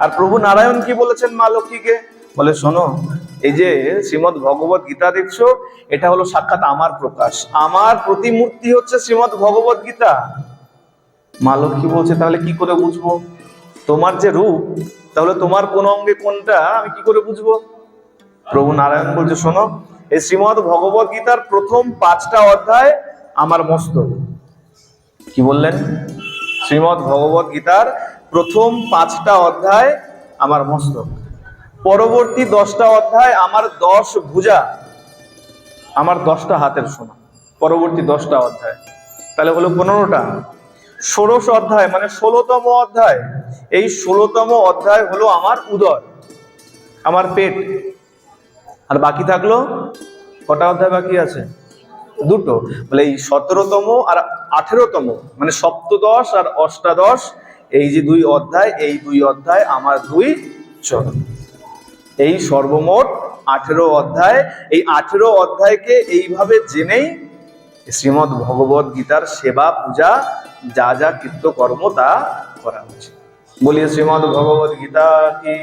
আর প্রভু নারায়ণ কি বলেছেন মা লক্ষ্মীকে? বলে, শোনো, এই যে শ্রীমদ ভগবত গীতা দেখছ, এটা হলো সাক্ষাৎ আমার প্রকাশ। আমার প্রতিমূর্তি হচ্ছে শ্রীমদ ভগবত গীতা। মা লক্ষ্মী বলছে, তাহলে কি করে বুঝব? তোমার যে রূপ, তাহলে তোমার কোন অঙ্গে কোনটা আমি কি করে বুঝব? প্রভু নারায়ণ বলছে, শোনো, এই শ্রীমদ ভগবত গীতার প্রথম পাঁচটা অধ্যায় আমার মস্তক। কি বললেন? শ্রীমদ ভগবত গীতার প্রথম পাঁচটা অধ্যায় আমার মস্তক। পরবর্তী দশটা অধ্যায় আমার দশ ভুজা, আমার দশটা হাতের সোনা। পরবর্তী দশটা অধ্যায়। তাহলে হলো পনেরোটা। ষোড়শ অধ্যায় মানে ষোলোতম অধ্যায়। এই ষোলোতম অধ্যায় হলো আমার উদর, আমার পেট। আর বাকি থাকল? কটা অধ্যায় বাকি আছে? দুটো। বলে এই সতেরোতম আর আঠেরোতম মানে সপ্তদশ আর অষ্টাদশ এই যে দুই অধ্যায়, এই দুই অধ্যায় আমার দুই চরণ। এই সর্বমোট আঠেরো অধ্যায়। এই আঠেরো অধ্যায়কে এইভাবে জেনেই শ্রীমদ ভগবত গীতার সেবা, পূজা, যা যা কৃত্যকর্ম তা করা উচিত বলিয়ে শ্রীমদ ভগবত গীতা কি?